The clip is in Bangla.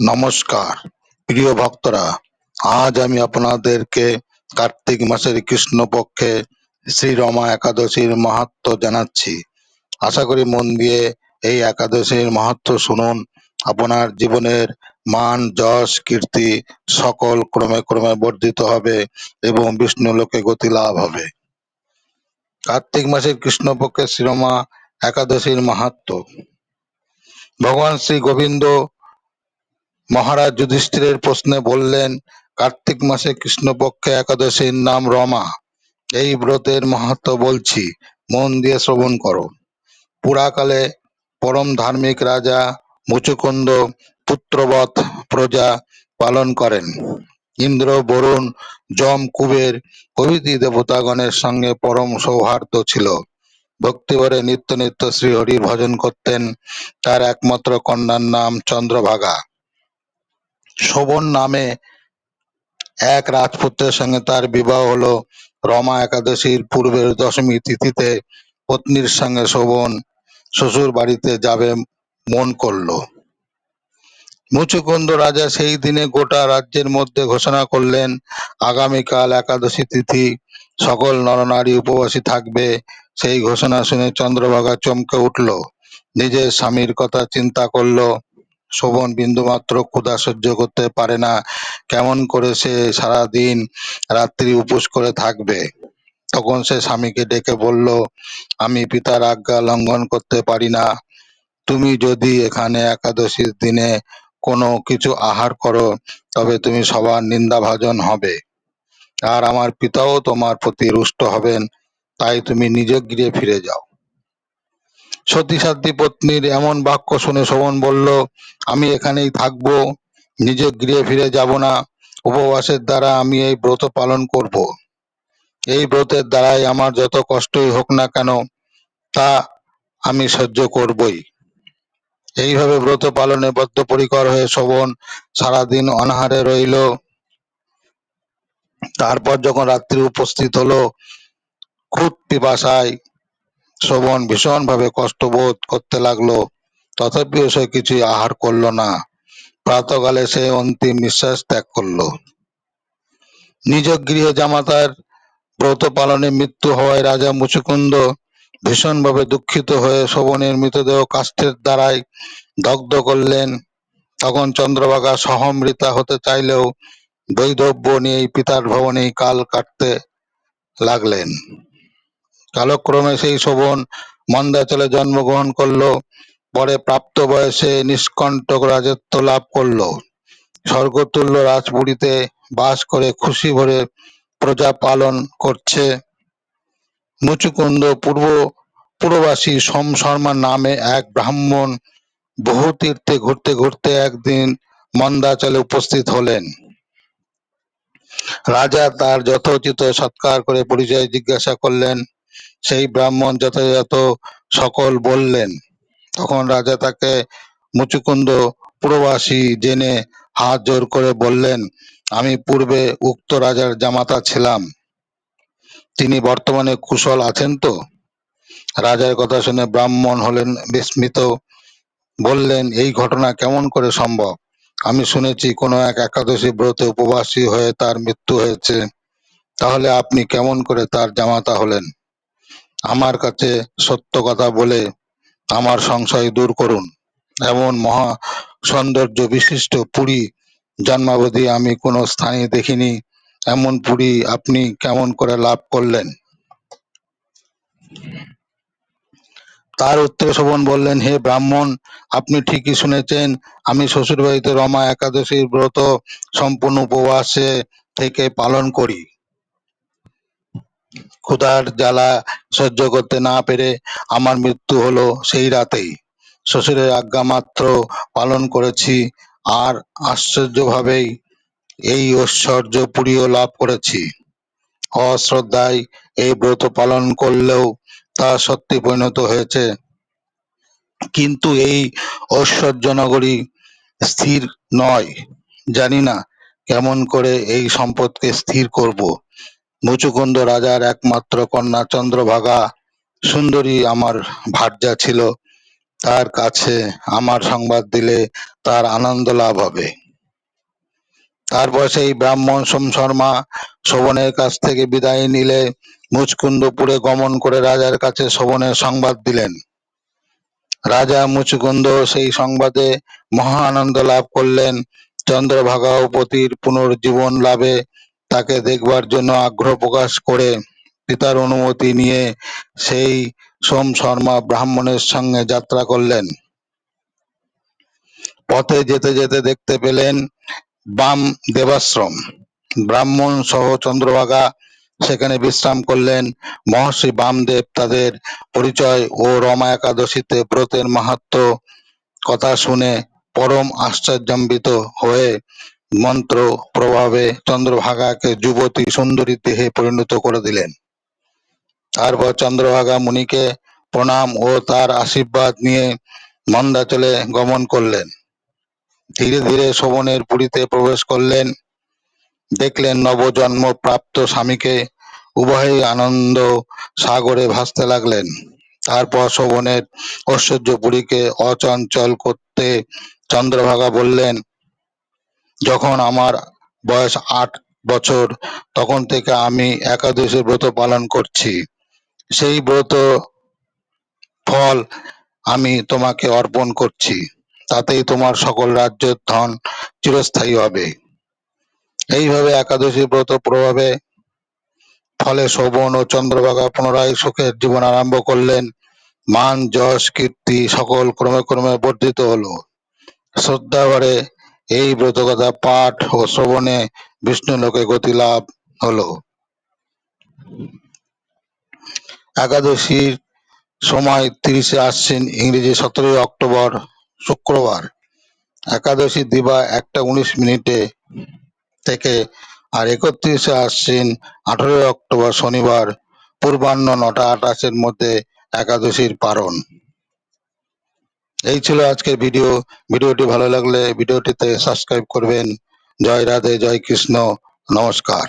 নমস্কার, প্রিয় ভক্তরা, আজ আমি আপনাদেরকে কার্তিক মাসের কৃষ্ণপক্ষে শ্রী রমা একাদশীর মাহাত্ম্য জানাচ্ছি। আশা করি মন দিয়ে এই একাদশীর মাহাত্ম্য শুনুন। আপনার জীবনের মান, যশ, কীর্তি সকল ক্রমে ক্রমে বর্ধিত হবে এবং বিষ্ণু লোকে গতি লাভ হবে। কার্তিক মাসের কৃষ্ণপক্ষের শ্রীরমা একাদশীর মাহাত্ম্য ভগবান শ্রী গোবিন্দ মহারাজ যুধিষ্ঠিরের প্রশ্নে বললেন, কার্তিক মাসে কৃষ্ণপক্ষে একাদশীর নাম রমা। এই ব্রতের মাহাত্ম্য বলছি, মন দিয়ে শ্রবণ করো। পুরাকালে পরম ধার্মিক রাজা মুচুকুন্দ পুত্রবৎ প্রজা পালন করেন। ইন্দ্র, বরুণ, যম, কুবের প্রভৃতি দেবতাগণের সঙ্গে পরম সৌহার্দ্য ছিল। ভক্তিভরে নিত্য নিত্য শ্রীহরির ভজন করতেন, তার একমাত্র কন্যার নাম চন্দ্রভাগা। শোভন নামে এক রাজপুত্রের সঙ্গে তার বিবাহ হলো। রমা একাদশীর পূর্বের দশমী তিথিতে পত্নীর সঙ্গে শোভন শ্বশুর বাড়িতে যাবে মন করল। মুচুকুন্দ রাজা সেই দিনে গোটা রাজ্যের মধ্যে ঘোষণা করলেন, আগামীকাল একাদশী তিথি, সকল নরনারী উপবাসী থাকবে। সেই ঘোষণা শুনে চন্দ্রভাগা চমকে উঠল। নিজের স্বামীর কথা চিন্তা করল। শোভন বিন্দুমাত্র ক্ষুধা সহ্য করতে পারে না। কেমন করে সে সারাদিন রাত্রি উপোস করে থাকবে? তখন সে স্বামীকে ডেকে বলল, আমি পিতার আজ্ঞা লঙ্ঘন করতে পারি না। তুমি যদি এখানে একাদশীর দিনে কোনো কিছু আহার করো, তবে তুমি সবার নিন্দাভাজন হবে। আর আমার পিতাও তোমার প্রতি রুষ্ট হবেন, তাই তুমি নিজ গৃহে ফিরে যাও। সতী সাধ্যী পত্নীর এমন বাক্য শুনে শোভন বলল, আমি এখানেই থাকব নিজের গৃহে ফিরে যাব না। উপবাসের দ্বারা আমি এই ব্রত পালন করব। এই ব্রতের দ্বারাই আমার যত কষ্টই হোক না কেন, তা আমি সহ্য করবই। এইভাবে ব্রত পালনে বদ্ধপরিকর হয়ে শোভন সারাদিন অনাহারে রইল। তারপর যখন রাত্রি উপস্থিত হলো খুব পিপাসায় শোভন ভীষণভাবে কষ্টবোধ করতে লাগল। তথাপিও সে কিছুই আহার করল না। প্রাতকালে সে অন্তিম নিঃশ্বাস ত্যাগ করল। নিজ গৃহে জামাতার ব্রত পালনে মৃত্যু হওয়ায় রাজা মুচুকুন্দ ভীষণভাবে দুঃখিত হয়ে শোভনের মৃতদেহ কাষ্ঠের দ্বারাই দগ্ধ করলেন। তখন চন্দ্রভাগা সহমৃতা হতে চাইলেও বৈধব্য নিয়ে পিতার ভবনেই কাল কাটতে লাগলেন। কালক্রমে সেই শোভন মন্দাচলে জন্মগ্রহণ করল, পরে প্রাপ্ত বয়সে নিষ্কণ্টক রাজত্ব লাভ করল। স্বর্গতুল্য রাজপুরীতে বাস করে খুশি ভরে প্রজা পালন করছে। মুচুকুন্দ পূর্ব পুরবাসী সোম শর্মা নামে এক ব্রাহ্মণ বহু তীর্থে ঘুরতে ঘুরতে একদিন মন্দাচলে উপস্থিত হলেন। রাজা তার যথোচিত সৎকার করে পরিচয় জিজ্ঞাসা করলেন সেই ব্রাহ্মণ যথাযথ সকল বললেন। তখন রাজা তাকে মুচুকুন্দ পুরবাসী জেনে হাত জোর করে বললেন, আমি পূর্বে উক্ত রাজার জামাতা ছিলাম। তিনি বর্তমানে কুশল আছেন তো? রাজার কথা শুনে ব্রাহ্মণ হলেন বিস্মিত। বললেন, এই ঘটনা কেমন করে সম্ভব? আমি শুনেছি কোনো এক একাদশী ব্রতে উপবাসী হয়ে তার মৃত্যু হয়েছে। তাহলে আপনি কেমন করে তার জামাতা হলেন? আমার কাছে সত্য কথা বলে আমার সংশয় দূর করুন। এমন মহা সৌন্দর্য বিশিষ্ট পুরী জন্মাবধি আমি কোনো স্থানে দেখিনি। এমন পুরী আপনি কেমন করে লাভ করলেন? তার উত্তরে শোভন বললেন, হে ব্রাহ্মণ, আপনি ঠিকই শুনেছেন, আমি শ্বশুরবাড়িতে রমা একাদশীর ব্রত সম্পূর্ণ উপবাসে থেকে পালন করি। ক্ষুধার জ্বালা সহ্য করতে না পেরে আমার মৃত্যু হলো সেই রাতেই। শ্বশুরের আজ্ঞা মাত্র পালন করেছি আর আশ্চর্যভাবেই এই ঐশ্বর্য পুরীও লাভ করেছি। অশ্রদ্ধায় এই ব্রত পালন করলেও তা সত্যি পরিণত হয়েছে। কিন্তু এই ঐশ্বর্য নগরী স্থির নয়। জানি না কেমন করে এই সম্পদকে স্থির করব। মুচুকুন্দ রাজার একমাত্র কন্যা চন্দ্রভাগা। সুন্দরী আমার ভার্যা ছিল। তার কাছে আমার সংবাদ দিলে তার আনন্দ লাভ হবে। তারপর সেই ব্রাহ্মণ সোম শর্মা শোভনের কাছ থেকে বিদায় নিলে মুচকুন্দপুরে গমন করে রাজার কাছে শোভনের সংবাদ দিলেন। রাজা মুচকুন্দ সেই সংবাদে মহা আনন্দ লাভ করলেন। চন্দ্রভাগাপতির পুনর্জীবন লাভে তাকে দেখবার জন্য আগ্রহ প্রকাশ করে পিতার অনুমতি নিয়ে সেই সোম শর্মা ব্রাহ্মণের সঙ্গে যাত্রা করলেন। পথে যেতে যেতে দেখতে পেলেন বাম দেবাশ্রম। ব্রাহ্মণ সহ চন্দ্রভাগা সেখানে বিশ্রাম করলেন। মহর্ষি বামদেব তাদের পরিচয় ও রমা একাদশীতে ব্রতের মাহাত্ম কথা শুনে পরম আশ্চর্যান্বিত হয়ে মন্ত্র প্রভাবে চন্দ্রভাগাকে যুবতী সুন্দরী দেহে পরিণত করে দিলেন। তারপর চন্দ্রভাগা মুনিকে প্রণাম ও তার আশীর্বাদ নিয়ে মন্দাচলে গমন করলেন। ধীরে ধীরে শোভনের পুরীতে প্রবেশ করলেন। দেখলেন নবজন্ম প্রাপ্ত স্বামীকে উভয়ই আনন্দ সাগরে ভাসতে লাগলেন। তারপর শোভনের ঐশ্বর্য পুরীকে অচঞ্চল করতে চন্দ্রভাগা বললেন যখন আমার বয়স আট বছর, তখন থেকে আমি একাদশী ব্রত পালন করছি। সেই ব্রত ফল আমি তোমাকে অর্পণ করছি। তাতেই তোমার সকল রাজ্যের ধন চিরস্থায়ী হবে। এইভাবে একাদশী ব্রত প্রভাবে ফলে শোভন ও চন্দ্রভাগা পুনরায় সুখের জীবন আরম্ভ করলেন। মান, যশ, কীর্তি সকল ক্রমে ক্রমে বর্ধিত হলো। শ্রদ্ধাভরে এই ব্রতকথা পাঠ ও শ্রবণে বিষ্ণু লোকে গতি লাভ হলো। একাদশীর সময় তিরিশে আশ্বিন ইংরেজি সতেরোই অক্টোবর, শুক্রবার। একাদশী দিবা একটা উনিশ মিনিটে থেকে আর একত্রিশে আশ্বিন আঠারোই অক্টোবর শনিবার, পূর্বাহ্ন নটা আটাশের মধ্যে একাদশীর পারণ। এই ছিল আজকের ভিডিও। ভিডিওটি ভালো লাগলে ভিডিওটিতে সাবস্ক্রাইব করবেন। জয় রাধে, জয় কৃষ্ণ। নমস্কার।